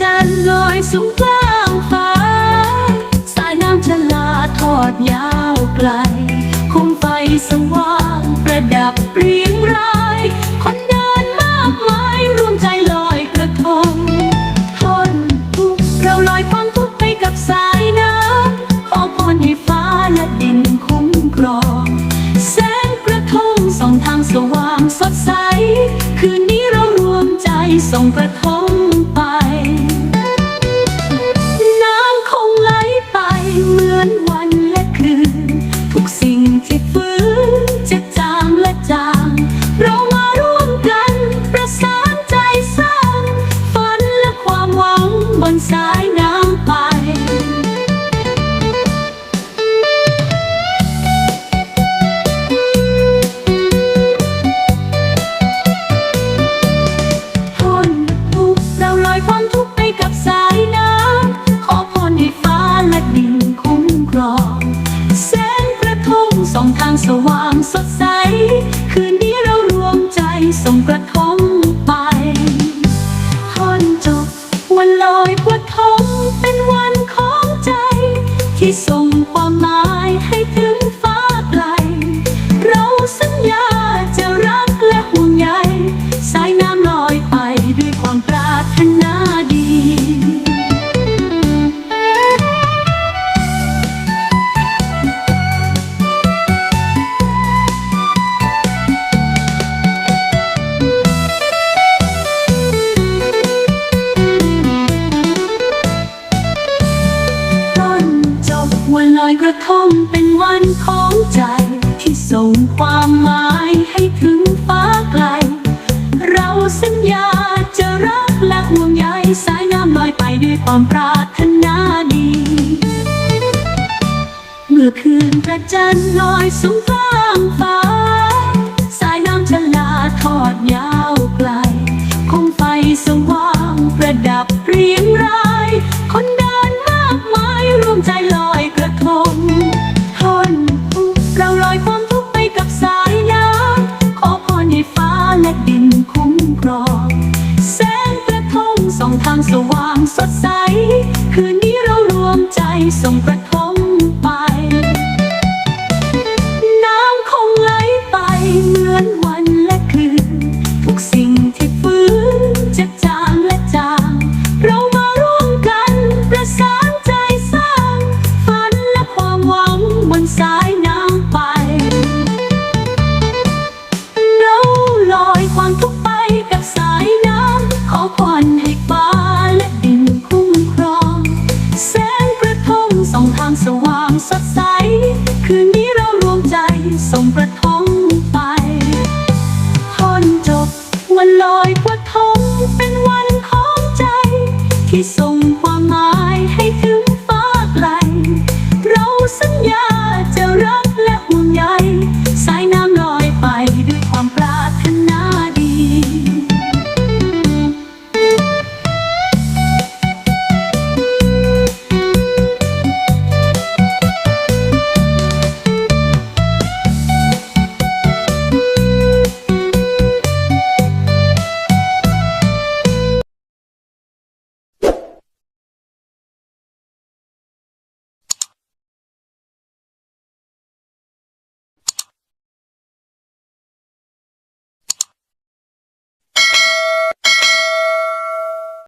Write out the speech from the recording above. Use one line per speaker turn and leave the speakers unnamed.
ฉันลอยสูงกลางฟ้า สายน้ำชลาทอดยาวไกลคมไฟสว่างประดับเรียงราย คนเดินมากมายรวมใจลอยกระทงทนทุกเราลอยความทุกข์ไปกับสายน้ำขอพรให้ฟ้าและดินคุ้มครองแสงกระทงส่องทางสว่างสดใส คืนนี้เรารวมใจส่องกระทง สองทางสว่างสดใส คืนนี้เรารวมใจส่งกระทงไปทอนจบวันลอย ลอยกระทงเป็นวันของใจ ที่ส่งความหมายให้ถึงฟ้าไกล เราสัญญาจะรักและห่วงใยสายน้ำลอยไปด้วยความปรารถนาดี เมื่อคืนพระจันทร์ลอยสูงกลางฟ้า สายน้ำชลาทอดยาว ส่องทางสว่างสดใส คืนนี้เรารวมใจส่งกระท ลอยกว่าทงเป็นวันของใจ ที่ส่งความ